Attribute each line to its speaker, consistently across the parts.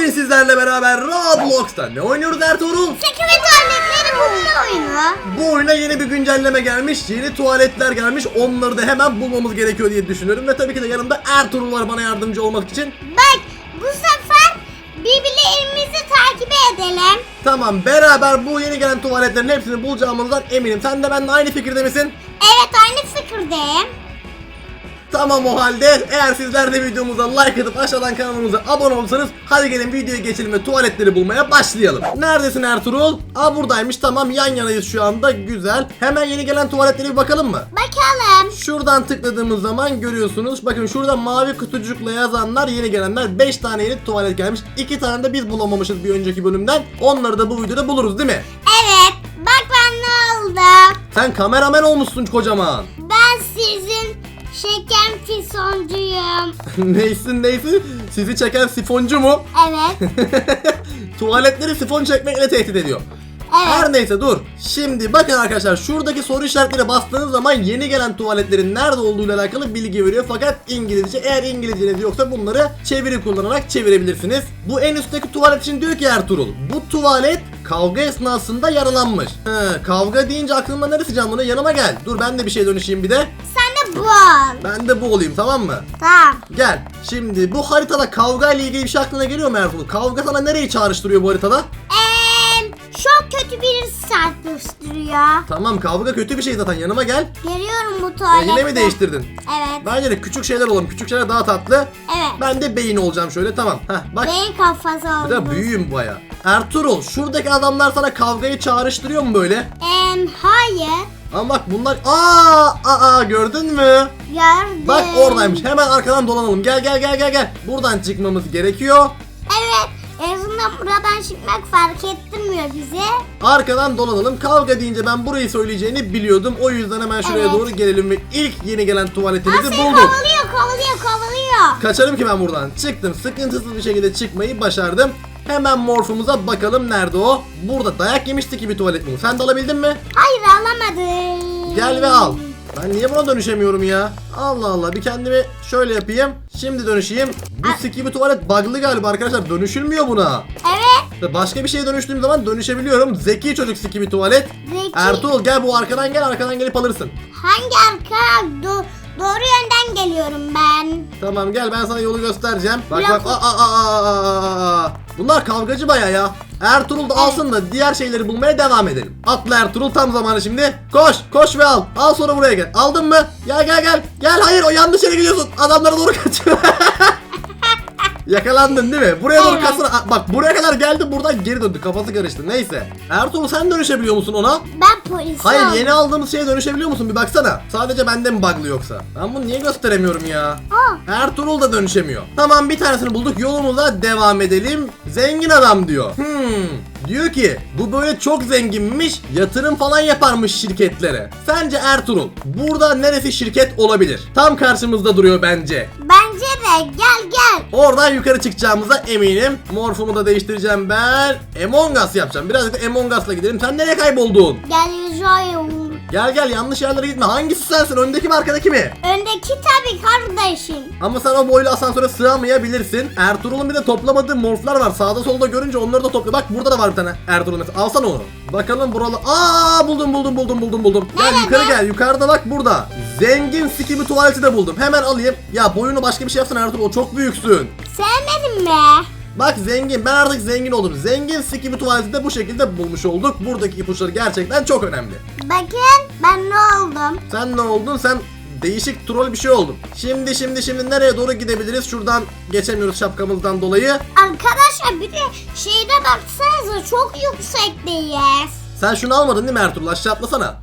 Speaker 1: Bugün sizlerle beraber Roblox'ta ne oynuyoruz Ertuğrul?
Speaker 2: Sekret aletleri bulma oyunu.
Speaker 1: Bu oyuna yeni bir güncelleme gelmiş, yeni tuvaletler gelmiş. Onları da hemen bulmamız gerekiyor diye düşünüyorum. Ve tabii ki de yanımda Ertuğrul var bana yardımcı olmak için.
Speaker 2: Bak bu sefer birbirlerimizi takip edelim.
Speaker 1: Tamam beraber bu yeni gelen tuvaletlerin hepsini bulacağımızdan eminim. Sen de benimle aynı fikirde misin?
Speaker 2: Evet aynı fikirdeyim.
Speaker 1: Tamam o halde eğer sizler de videomuza like atıp aşağıdan kanalımıza abone olursanız hadi gelin videoya geçelim ve tuvaletleri bulmaya başlayalım. Neredesin Ertuğrul? Aa buradaymış tamam yan yanayız şu anda güzel. Hemen yeni gelen tuvaletlere bir bakalım mı?
Speaker 2: Bakalım.
Speaker 1: Şuradan tıkladığımız zaman görüyorsunuz. Bakın şurada mavi kutucukla yazanlar yeni gelenler. 5 tane yeni tuvalet gelmiş. 2 tane de biz bulamamışız bir önceki bölümden. Onları da bu videoda buluruz değil mi?
Speaker 2: Evet bak ben ne oldu.
Speaker 1: Sen kameraman olmuşsun kocaman.
Speaker 2: Şeker fisoncuyum.
Speaker 1: neysin neysin? Sizi çeken sifoncu mu?
Speaker 2: Evet.
Speaker 1: Tuvaletleri sifon çekmekle tehdit ediyor. Her
Speaker 2: Evet.
Speaker 1: neyse dur. Şimdi bakın arkadaşlar şuradaki soru işaretleri bastığınız zaman yeni gelen tuvaletlerin nerede olduğuyla alakalı bilgi veriyor. Fakat İngilizce eğer İngilizceniz yoksa bunları çeviri kullanarak çevirebilirsiniz. Bu en üstteki tuvalet için diyor ki Ertuğrul. Bu tuvalet kavga esnasında yaralanmış. He, kavga deyince aklımda neresi canlanıyor? Yanıma gel. Dur ben de bir şey dönüşeyim bir de.
Speaker 2: Sen de bul.
Speaker 1: Ben de bu olayım tamam mı?
Speaker 2: Tamam.
Speaker 1: Gel. Şimdi bu haritada kavga ile ilgili bir şey aklına geliyor mu Ertuğrul? Kavga sana nereyi çağrıştırıyor bu haritada?
Speaker 2: Eee çok kötü birisi sertleştiriyor.
Speaker 1: Tamam kavga kötü bir şey zaten yanıma gel.
Speaker 2: Görüyorum bu
Speaker 1: E,
Speaker 2: tuvalette.
Speaker 1: yine mi değiştirdin?
Speaker 2: Evet.
Speaker 1: Bence de küçük şeyler olalım. Küçük şeyler daha tatlı.
Speaker 2: Evet.
Speaker 1: Ben de beyin olacağım şöyle tamam. Heh, bak
Speaker 2: Beyin kafası
Speaker 1: bir de
Speaker 2: oldu.
Speaker 1: büyüğüm baya. Ertuğrul şuradaki adamlar sana kavgayı çağrıştırıyor mu böyle?
Speaker 2: Eee hayır.
Speaker 1: Ama bak bunlar aa aa gördün mü?
Speaker 2: Gördüm.
Speaker 1: Bak oradaymış. Hemen arkadan dolanalım. Gel gel gel gel gel. Buradan çıkmamız gerekiyor.
Speaker 2: Evet. En azından buradan çıkmak fark ettirmiyor bize.
Speaker 1: Arkadan dolanalım. Kavga deyince ben burayı söyleyeceğini biliyordum. O yüzden hemen şuraya
Speaker 2: Evet.
Speaker 1: doğru gelelim ve ilk yeni gelen
Speaker 2: Aa,
Speaker 1: tuvaletimizi
Speaker 2: seni
Speaker 1: bulduk.
Speaker 2: kovalıyor kovalıyor kovalıyor.
Speaker 1: Kaçarım ki ben buradan. Çıktım. Sıkıntısız bir şekilde çıkmayı başardım. Hemen morfumuza bakalım nerede o? Burada dayak yemişti ki bir tuvalet bu. Sen de alabildin mi?
Speaker 2: Hayır alamadım.
Speaker 1: Gel ve al. Ben niye buna dönüşemiyorum ya? Allah Allah bir kendimi şöyle yapayım. Şimdi dönüşeyim. Bu
Speaker 2: Aa.
Speaker 1: sikimi tuvalet bug'lı galiba arkadaşlar. Dönüşülmüyor buna.
Speaker 2: Evet.
Speaker 1: Ve Başka bir şeye dönüştüğüm zaman dönüşebiliyorum. Zeki çocuk sikimi tuvalet.
Speaker 2: Zeki.
Speaker 1: Ertuğrul gel bu arkadan gel arkadan gelip alırsın.
Speaker 2: Hangi arka? Do- doğru yönden geliyorum ben.
Speaker 1: Tamam gel ben sana yolu göstereceğim. Bak
Speaker 2: Biraz-
Speaker 1: bak aa, aa, aa, aa, aa. Bunlar kavgacı baya ya. Ertuğrul da alsın da diğer şeyleri bulmaya devam edelim. Atla Ertuğrul tam zamanı şimdi. Koş koş ve al. Al sonra buraya gel. Aldın mı? Gel gel gel. Gel hayır o yanlış yere gidiyorsun. Adamlara doğru kaçıyor. Yakalandın değil mi? Buraya doğru
Speaker 2: Evet.
Speaker 1: Aa, Bak buraya kadar geldi buradan geri döndü. Kafası karıştı. Neyse. Ertuğrul sen dönüşebiliyor musun ona?
Speaker 2: Ben polisim.
Speaker 1: Hayır yeni aldığımız şeye dönüşebiliyor musun? Bir baksana. Sadece bende mi bug'lı yoksa? Ben bunu niye gösteremiyorum ya?
Speaker 2: Aa,
Speaker 1: Ertuğrul da dönüşemiyor. Tamam bir tanesini bulduk yolumuza devam edelim. Zengin adam diyor. Hmm. Diyor ki bu böyle çok zenginmiş yatırım falan yaparmış şirketlere. Sence Ertuğrul burada neresi şirket olabilir? Tam karşımızda duruyor bence.
Speaker 2: bence de gel gel.
Speaker 1: Oradan yukarı çıkacağımıza eminim. Morfumu da değiştireceğim ben. Among Us yapacağım. Birazcık da Among Us'la gidelim. Sen nereye kayboldun?
Speaker 2: Gel yüzüyorum.
Speaker 1: Gel gel yanlış yerlere gitme. Hangisi sensin? Öndeki mi arkadaki mi?
Speaker 2: Öndeki tabii kardeşim.
Speaker 1: Ama sen o boylu asansöre sığamayabilirsin. Ertuğrul'un bir de toplamadığı morflar var. Sağda solda görünce onları da topla. Bak burada da var bir tane Ertuğrul mesela. Alsana onu. Bakalım buralı. Aa buldum buldum buldum buldum buldum. Gel
Speaker 2: Nerede?
Speaker 1: yukarı gel. Yukarıda bak burada. Zengin sikimi tuvaleti de buldum. Hemen alayım. Ya boyunu başka bir şey yapsana Ertuğrul. Çok büyüksün.
Speaker 2: Sevmedin mi?
Speaker 1: Bak zengin. Ben artık zengin oldum. Zengin sikimi tuvaleti de bu şekilde bulmuş olduk. Buradaki ipuçları gerçekten çok önemli.
Speaker 2: Bakın ben ne oldum?
Speaker 1: Sen ne oldun? Sen değişik troll bir şey oldun. Şimdi şimdi şimdi nereye doğru gidebiliriz? Şuradan geçemiyoruz şapkamızdan dolayı.
Speaker 2: Arkadaşlar bir de şeyde baksanıza çok yüksekteyiz.
Speaker 1: Sen şunu almadın değil mi Ertuğrul? Aşağı atlasana.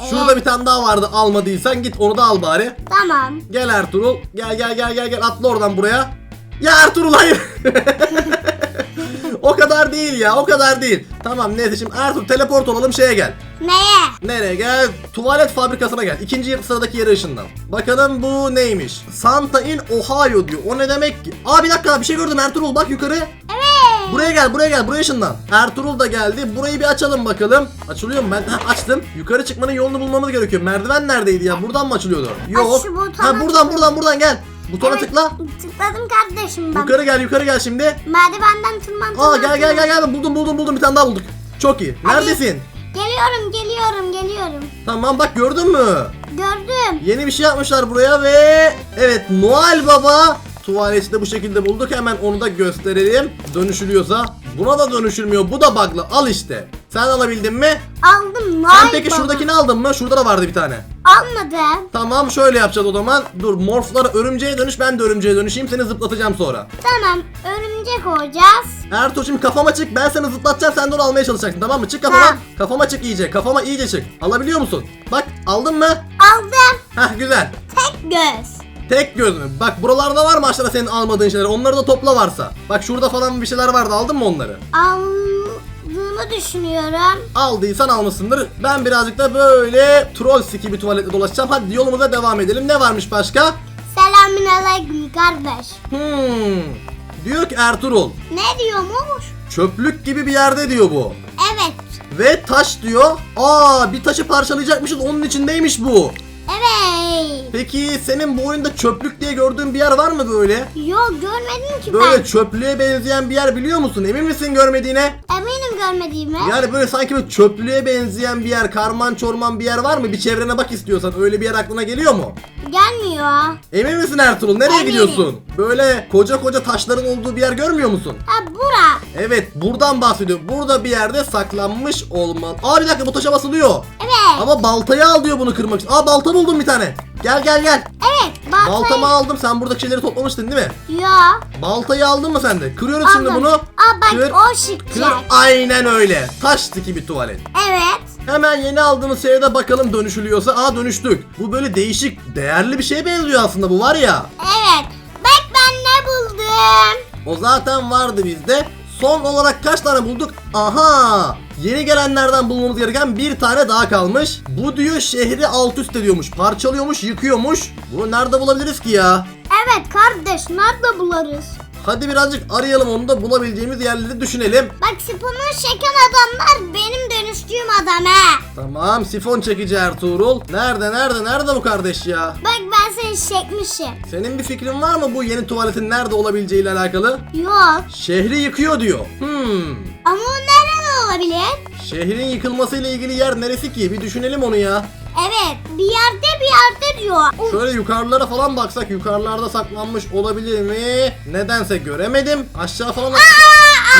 Speaker 2: Evet.
Speaker 1: Şurada bir tane daha vardı almadıysan git onu da al bari.
Speaker 2: Tamam.
Speaker 1: Gel Ertuğrul. Gel gel gel gel gel atla oradan buraya. Ya Ertuğrul hayır. o kadar değil ya o kadar değil. Tamam neyse şimdi Ertuğrul teleport olalım şeye gel.
Speaker 2: Neye?
Speaker 1: Nereye gel? Tuvalet fabrikasına gel. İkinci sıradaki yere ışından. Bakalım bu neymiş? Santa in Ohio diyor. O ne demek ki? Aa bir dakika bir şey gördüm Ertuğrul bak yukarı.
Speaker 2: Evet.
Speaker 1: Buraya gel buraya gel buraya ışından. Ertuğrul da geldi. Burayı bir açalım bakalım. Açılıyor mu ben? Ha, açtım. Yukarı çıkmanın yolunu bulmamız gerekiyor. Merdiven neredeydi ya? Buradan mı açılıyordu? Yok.
Speaker 2: şu
Speaker 1: Ha buradan buradan buradan gel. Butona
Speaker 2: Evet,
Speaker 1: tıkla.
Speaker 2: Tıkladım kardeşim ben.
Speaker 1: Yukarı gel yukarı gel şimdi.
Speaker 2: Merdivenden tırman
Speaker 1: Aa
Speaker 2: tırman,
Speaker 1: gel gel
Speaker 2: tırman.
Speaker 1: gel gel buldum buldum buldum bir tane daha bulduk. Çok iyi.
Speaker 2: Hadi.
Speaker 1: Neredesin?
Speaker 2: Geliyorum geliyorum geliyorum.
Speaker 1: Tamam bak gördün mü?
Speaker 2: Gördüm.
Speaker 1: Yeni bir şey yapmışlar buraya ve evet Noel Baba tuvaleti de bu şekilde bulduk. Hemen onu da gösterelim. Dönüşülüyorsa. Buna da dönüşülmüyor. Bu da bug'lı. Al işte. Sen alabildin mi?
Speaker 2: Aldım.
Speaker 1: Sen
Speaker 2: Vay
Speaker 1: peki
Speaker 2: baba.
Speaker 1: şuradakini aldın mı? Şurada da vardı bir tane.
Speaker 2: Almadım.
Speaker 1: Tamam şöyle yapacağız o zaman. Dur morflara örümceğe dönüş ben de örümceğe dönüşeyim seni zıplatacağım sonra.
Speaker 2: Tamam. Örümcek olacağız.
Speaker 1: Ertuğ şimdi kafama çık ben seni zıplatacağım sen de onu almaya çalışacaksın tamam mı? Çık kafama.
Speaker 2: Tamam.
Speaker 1: Kafama çık iyice kafama iyice çık. Alabiliyor musun? Bak aldın mı?
Speaker 2: Aldım.
Speaker 1: Heh güzel.
Speaker 2: Tek göz.
Speaker 1: Tek göz mü? Bak buralarda var mı aşağıda senin almadığın şeyler? Onları da topla varsa. Bak şurada falan bir şeyler vardı aldın mı onları?
Speaker 2: Aldığımı düşünüyorum.
Speaker 1: Aldıysan almışsındır. Ben birazcık da böyle troll siki bir tuvalette dolaşacağım. Hadi yolumuza devam edelim. Ne varmış başka?
Speaker 2: Selamünaleyküm kardeş.
Speaker 1: Hmm. Diyor ki Ertuğrul.
Speaker 2: Ne diyormuş?
Speaker 1: Çöplük gibi bir yerde diyor bu.
Speaker 2: Evet.
Speaker 1: Ve taş diyor. Aa bir taşı parçalayacakmışız onun içindeymiş bu.
Speaker 2: Evet.
Speaker 1: Peki senin bu oyunda çöplük diye gördüğün bir yer var mı böyle?
Speaker 2: Yok görmedim ki
Speaker 1: Böyle
Speaker 2: ben.
Speaker 1: çöplüğe benzeyen bir yer biliyor musun? Emin misin görmediğine?
Speaker 2: Eminim görmediğime.
Speaker 1: Yani böyle sanki böyle çöplüğe benzeyen bir yer, karman çorman bir yer var mı? Bir çevrene bak istiyorsan. Öyle bir yer aklına geliyor mu?
Speaker 2: Gelmiyor.
Speaker 1: Emin misin Ertuğrul? Nereye
Speaker 2: Eminim.
Speaker 1: gidiyorsun? Böyle koca koca taşların olduğu bir yer görmüyor musun?
Speaker 2: Ha bura.
Speaker 1: Evet, buradan bahsediyorum. Burada bir yerde saklanmış olman. Aa bir dakika bu taşa basılıyor.
Speaker 2: Evet.
Speaker 1: Ama baltayı al diyor bunu kırmak için. Aa balta buldum bir tane. Gel gel gel.
Speaker 2: Baltayı.
Speaker 1: Baltamı aldım. Sen buradaki şeyleri toplamıştın değil mi?
Speaker 2: Ya.
Speaker 1: Baltayı aldın mı sen de? Kırıyoruz şimdi
Speaker 2: Aldım.
Speaker 1: bunu.
Speaker 2: Aa bak
Speaker 1: Kır,
Speaker 2: o
Speaker 1: kır.
Speaker 2: çıkacak.
Speaker 1: Aynen öyle. Taş tiki bir tuvalet.
Speaker 2: Evet.
Speaker 1: Hemen yeni aldığımız şeye de bakalım dönüşülüyorsa. Aa dönüştük. Bu böyle değişik, değerli bir şeye benziyor aslında bu var ya.
Speaker 2: Evet. Bak ben ne buldum.
Speaker 1: O zaten vardı bizde. Son olarak kaç tane bulduk? Aha! Yeni gelenlerden bulmamız gereken bir tane daha kalmış. Bu diyor şehri alt üst ediyormuş. Parçalıyormuş, yıkıyormuş. Bunu nerede bulabiliriz ki ya?
Speaker 2: Evet kardeş nerede bularız?
Speaker 1: Hadi birazcık arayalım onu da bulabileceğimiz yerleri düşünelim.
Speaker 2: Bak sponu çeken adamlar benim dönüştüğüm adam he.
Speaker 1: Tamam sifon çekici Ertuğrul. Nerede nerede nerede bu kardeş ya?
Speaker 2: Bak ben seni çekmişim.
Speaker 1: Senin bir fikrin var mı bu yeni tuvaletin nerede olabileceğiyle alakalı?
Speaker 2: Yok.
Speaker 1: Şehri yıkıyor diyor. Hmm.
Speaker 2: Ama o nerede olabilir?
Speaker 1: Şehrin yıkılmasıyla ilgili yer neresi ki? Bir düşünelim onu ya.
Speaker 2: Evet bir yerde bir yerde diyor.
Speaker 1: Şöyle yukarılara falan baksak yukarılarda saklanmış olabilir mi? Nedense göremedim. Aşağı falan bak-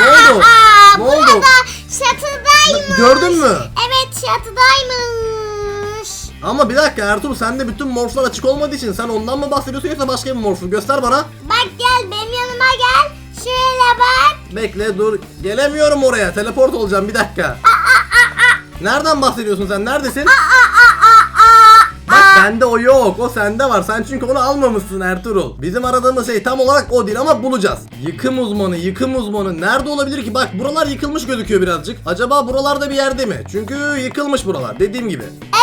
Speaker 1: Ne oldu?
Speaker 2: Aa,
Speaker 1: Ne oldu?
Speaker 2: burada çatıdaymış.
Speaker 1: Gördün mü?
Speaker 2: Evet çatıdaymış.
Speaker 1: Ama bir dakika Ertuğrul sende bütün morflar açık olmadığı için sen ondan mı bahsediyorsun yoksa başka bir morfu? Göster bana.
Speaker 2: Bak gel benim yanıma gel. Şöyle bak.
Speaker 1: Bekle dur. Gelemiyorum oraya. Teleport olacağım bir dakika. Nereden bahsediyorsun sen? Neredesin? Bak bende o yok. O sende var. Sen çünkü onu almamışsın Ertuğrul. Bizim aradığımız şey tam olarak o değil ama bulacağız. Yıkım uzmanı, yıkım uzmanı. Nerede olabilir ki? Bak buralar yıkılmış gözüküyor birazcık. Acaba buralarda bir yerde mi? Çünkü yıkılmış buralar. Dediğim gibi.
Speaker 2: Evet.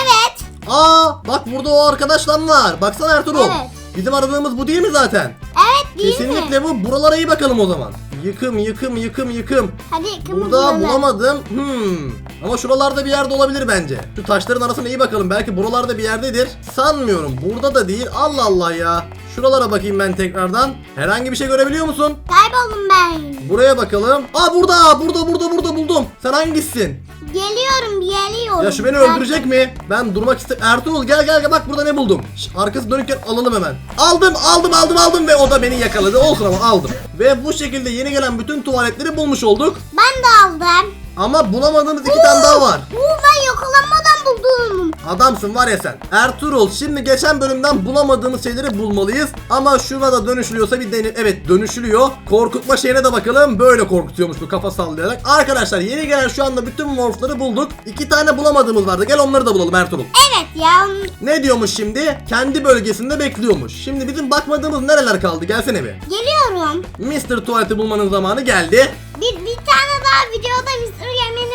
Speaker 1: Aa bak burada o arkadaşlar var. Baksana Ertuğrul.
Speaker 2: Evet.
Speaker 1: Bizim aradığımız bu değil mi zaten?
Speaker 2: Evet değil
Speaker 1: Kesinlikle
Speaker 2: mi?
Speaker 1: bu. Buralara iyi bakalım o zaman. Yıkım, yıkım, yıkım, yıkım.
Speaker 2: Hadi kımız
Speaker 1: Burada
Speaker 2: bulalım.
Speaker 1: bulamadım. Hmm. Ama şuralarda bir yerde olabilir bence. Şu taşların arasına iyi bakalım. Belki buralarda bir yerdedir. Sanmıyorum. Burada da değil. Allah Allah ya. Şuralara bakayım ben tekrardan. Herhangi bir şey görebiliyor musun?
Speaker 2: Kayboldum ben.
Speaker 1: Buraya bakalım. Aa burada, burada, burada, burada buldum. Sen hangisisin?
Speaker 2: Geliyorum.
Speaker 1: Ya şu beni öldürecek mi? Ben durmak istem. Ertuğrul gel gel gel bak burada ne buldum. Şş, arkası dönükken alalım hemen. Aldım aldım aldım aldım ve o da beni yakaladı. Olsun ama aldım. Ve bu şekilde yeni gelen bütün tuvaletleri bulmuş olduk.
Speaker 2: Ben de aldım.
Speaker 1: Ama bulamadığımız iki tane daha var.
Speaker 2: Oo ben yakalanmadan buldum.
Speaker 1: Adamsın var ya sen. Ertuğrul şimdi geçen bölümden bulamadığımız şeyleri bulmalıyız. Ama şuna da dönüşülüyorsa bir deneyim. Evet dönüşülüyor. Korkutma şeyine de bakalım. Böyle korkutuyormuş bu kafa sallayarak. Arkadaşlar yeni gelen şu anda bütün morfları bulduk. İki tane bulamadığımız vardı. Gel onları da bulalım Ertuğrul.
Speaker 2: Evet ya.
Speaker 1: Ne diyormuş şimdi? Kendi bölgesinde bekliyormuş. Şimdi bizim bakmadığımız nereler kaldı? Gelsene bir.
Speaker 2: Geliyorum.
Speaker 1: Mr. Tuvalet'i bulmanın zamanı geldi.
Speaker 2: Bir, bir tane daha videoda Mr. Marketinden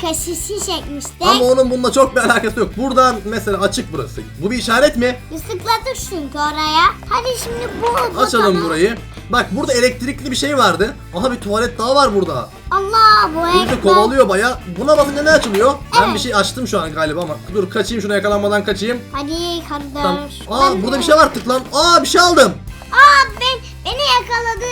Speaker 2: kaşışı çekmiştik.
Speaker 1: Ama onun bununla çok bir alakası yok. Buradan mesela açık burası. Bu bir işaret mi?
Speaker 2: Biz tıkladık çünkü oraya. Hadi şimdi bu
Speaker 1: Açalım
Speaker 2: butonu-
Speaker 1: burayı. Bak burada elektrikli bir şey vardı. Aha bir tuvalet daha var burada.
Speaker 2: Allah bu
Speaker 1: Bizi
Speaker 2: ekran.
Speaker 1: kovalıyor baya. Buna basınca ne açılıyor? Ben
Speaker 2: Evet.
Speaker 1: bir şey açtım şu an galiba ama. Dur kaçayım şuna yakalanmadan kaçayım.
Speaker 2: Hadi kardeş.
Speaker 1: Tamam. Aa
Speaker 2: Ben
Speaker 1: burada bir şey var tık lan. Aa bir şey aldım.
Speaker 2: Aa ben beni yakaladı.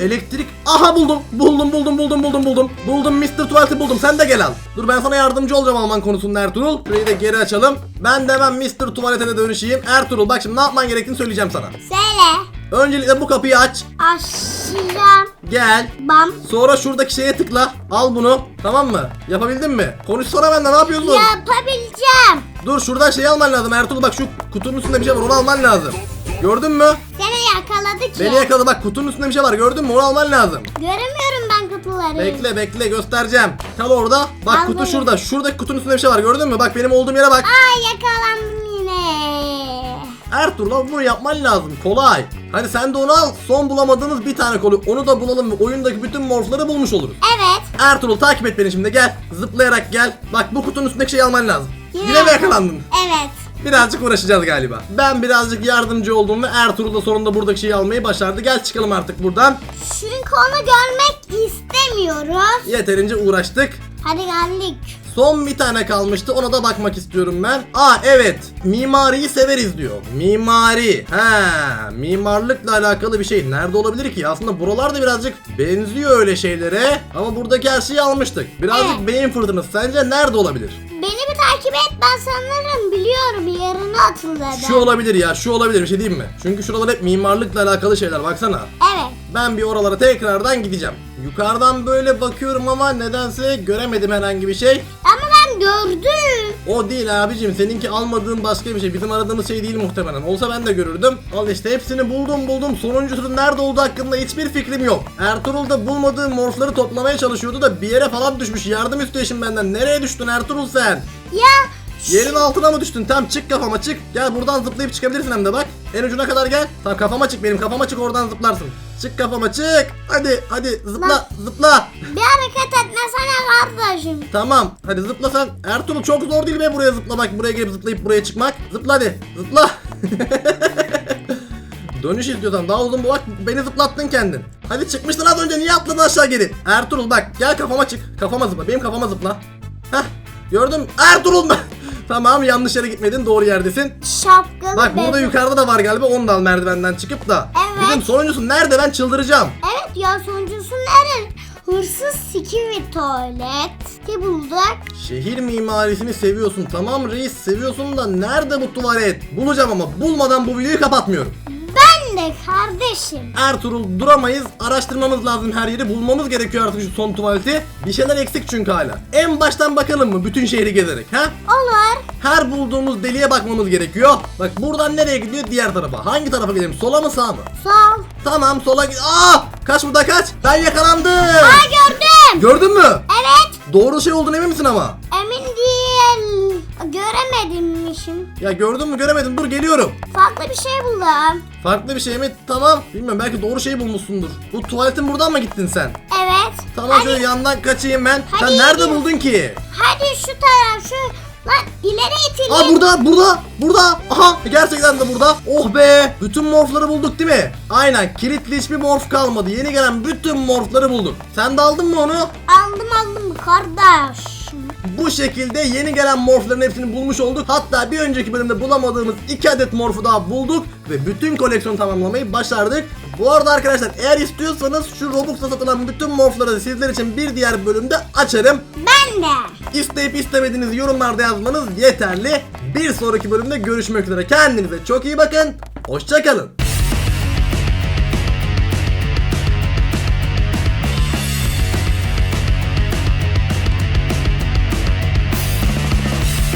Speaker 1: Elektrik. Aha buldum. Buldum buldum buldum buldum buldum. Buldum Mr. Tuvalet'i buldum. Sen de gel al. Dur ben sana yardımcı olacağım Alman konusunda Ertuğrul. Şurayı da geri açalım. Ben de hemen Mr. Tuvalet'e de dönüşeyim. Ertuğrul bak şimdi ne yapman gerektiğini söyleyeceğim sana.
Speaker 2: Söyle.
Speaker 1: Öncelikle bu kapıyı aç.
Speaker 2: Açacağım.
Speaker 1: Gel.
Speaker 2: Bam.
Speaker 1: Sonra şuradaki şeye tıkla. Al bunu. Tamam mı? Yapabildin mi? Konuşsana benden ne yapıyorsun?
Speaker 2: Yapabileceğim.
Speaker 1: Dur şuradan şey alman lazım Ertuğrul bak şu kutunun üstünde bir şey var onu alman lazım. Gördün mü?
Speaker 2: Seni yakaladı ki.
Speaker 1: Beni yakaladı bak kutunun üstünde bir şey var gördün mü onu alman lazım.
Speaker 2: Göremiyorum ben kutuları.
Speaker 1: Bekle bekle göstereceğim. Kal orada. Bak
Speaker 2: Al
Speaker 1: kutu
Speaker 2: bunu.
Speaker 1: şurada. Şuradaki kutunun üstünde bir şey var gördün mü? Bak benim olduğum yere bak.
Speaker 2: Aa yakalandım yine.
Speaker 1: Ertuğrul abi bunu yapman lazım. Kolay. Hadi sen de onu al. Son bulamadığımız bir tane kolu. Onu da bulalım oyundaki bütün morfları bulmuş oluruz.
Speaker 2: Evet.
Speaker 1: Ertuğrul takip et beni şimdi gel. Zıplayarak gel. Bak bu kutunun üstündeki şeyi alman lazım.
Speaker 2: Yine.
Speaker 1: Yine mi yakalandın?
Speaker 2: Evet.
Speaker 1: Birazcık uğraşacağız galiba. Ben birazcık yardımcı oldum ve Ertuğrul da sonunda buradaki şeyi almayı başardı. Gel çıkalım artık buradan.
Speaker 2: Çünkü onu görmek istemiyoruz.
Speaker 1: Yeterince uğraştık.
Speaker 2: Hadi geldik.
Speaker 1: Son bir tane kalmıştı ona da bakmak istiyorum ben. Aa evet mimariyi severiz diyor. Mimari. Ha mimarlıkla alakalı bir şey. Nerede olabilir ki? Aslında buralarda birazcık benziyor öyle şeylere. Ama buradaki her şeyi almıştık. Birazcık
Speaker 2: Evet.
Speaker 1: beyin fırtınası. Sence nerede olabilir?
Speaker 2: Beni bir takip et ben sanırım biliyorum yarını hatırladım.
Speaker 1: Şu olabilir ya şu olabilir bir şey diyeyim mi? Çünkü şuralar hep mimarlıkla alakalı şeyler baksana.
Speaker 2: Evet.
Speaker 1: Ben bir oralara tekrardan gideceğim. Yukarıdan böyle bakıyorum ama nedense göremedim herhangi bir şey.
Speaker 2: Ama ben gördüm.
Speaker 1: O değil abicim seninki almadığın başka bir şey. Bizim aradığımız şey değil muhtemelen. Olsa ben de görürdüm. Al işte hepsini buldum buldum. Sonuncusunun nerede olduğu hakkında hiçbir fikrim yok. Ertuğrul da bulmadığı morfları toplamaya çalışıyordu da bir yere falan düşmüş. Yardım istiyor benden. Nereye düştün Ertuğrul sen?
Speaker 2: Ya
Speaker 1: Yerin altına mı düştün? Tam çık kafama çık. Gel buradan zıplayıp çıkabilirsin hem de bak. En ucuna kadar gel. Tamam kafama çık benim kafama çık oradan zıplarsın. Çık kafama çık. Hadi hadi zıpla zıpla.
Speaker 2: bir hareket etmesene kardeşim.
Speaker 1: Tamam hadi zıpla sen. Ertuğrul çok zor değil be buraya zıplamak. Buraya gelip zıplayıp buraya çıkmak. Zıpla hadi zıpla. Dönüş istiyorsan daha uzun bu bak beni zıplattın kendin. Hadi çıkmıştın az önce niye atladın aşağı geri? Ertuğrul bak gel kafama çık. Kafama zıpla benim kafama zıpla. Heh gördüm Ertuğrul ben. tamam yanlış yere gitmedin doğru yerdesin.
Speaker 2: Şapkalı
Speaker 1: Bak burada
Speaker 2: bebek.
Speaker 1: yukarıda da var galiba onu da al merdivenden çıkıp da.
Speaker 2: Evet.
Speaker 1: Bizim sonuncusu nerede ben çıldıracağım.
Speaker 2: Evet ya sonuncusu nerede? Hırsız siki ve tuvalet. Ki bulduk.
Speaker 1: Şehir mimarisini seviyorsun tamam reis seviyorsun da nerede bu tuvalet? Bulacağım ama bulmadan bu videoyu kapatmıyorum.
Speaker 2: De kardeşim.
Speaker 1: Ertuğrul duramayız araştırmamız lazım her yeri bulmamız gerekiyor artık şu son tuvaleti. Bir şeyler eksik çünkü hala. En baştan bakalım mı bütün şehri gezerek ha?
Speaker 2: Olur.
Speaker 1: Her bulduğumuz deliğe bakmamız gerekiyor. Bak buradan nereye gidiyor diğer tarafa. Hangi tarafa gidelim sola mı sağa mı?
Speaker 2: Sol.
Speaker 1: Tamam sola git. Aa! Kaç burada kaç. Ben yakalandım.
Speaker 2: Aa gördüm.
Speaker 1: Gördün mü?
Speaker 2: Evet.
Speaker 1: Doğru şey olduğunu emin misin ama?
Speaker 2: Emin değil. Göremedimmişim.
Speaker 1: Ya gördün mü göremedim dur geliyorum.
Speaker 2: Farklı bir şey buldum.
Speaker 1: Farklı bir şey mi? Tamam. Bilmiyorum belki doğru şeyi bulmuşsundur. Bu tuvaletin buradan mı gittin sen?
Speaker 2: Evet.
Speaker 1: Tamam
Speaker 2: hadi,
Speaker 1: şöyle yandan kaçayım ben.
Speaker 2: Hadi
Speaker 1: sen nerede
Speaker 2: yürü.
Speaker 1: buldun ki?
Speaker 2: hadi şu taraf şu. Lan ileri itilin.
Speaker 1: Aa burada burada burada. Aha gerçekten de burada. Oh be. Bütün morfları bulduk değil mi? Aynen kilitli hiçbir morf kalmadı. Yeni gelen bütün morfları bulduk. Sen de aldın mı onu?
Speaker 2: Aldım aldım kardeş.
Speaker 1: Bu şekilde yeni gelen morfların hepsini bulmuş olduk. Hatta bir önceki bölümde bulamadığımız 2 adet morfu daha bulduk ve bütün koleksiyonu tamamlamayı başardık. Bu arada arkadaşlar eğer istiyorsanız şu Robux'ta satılan bütün morfları sizler için bir diğer bölümde açarım.
Speaker 2: Ben de.
Speaker 1: İsteyip istemediğinizi yorumlarda yazmanız yeterli. Bir sonraki bölümde görüşmek üzere. Kendinize çok iyi bakın. Hoşçakalın.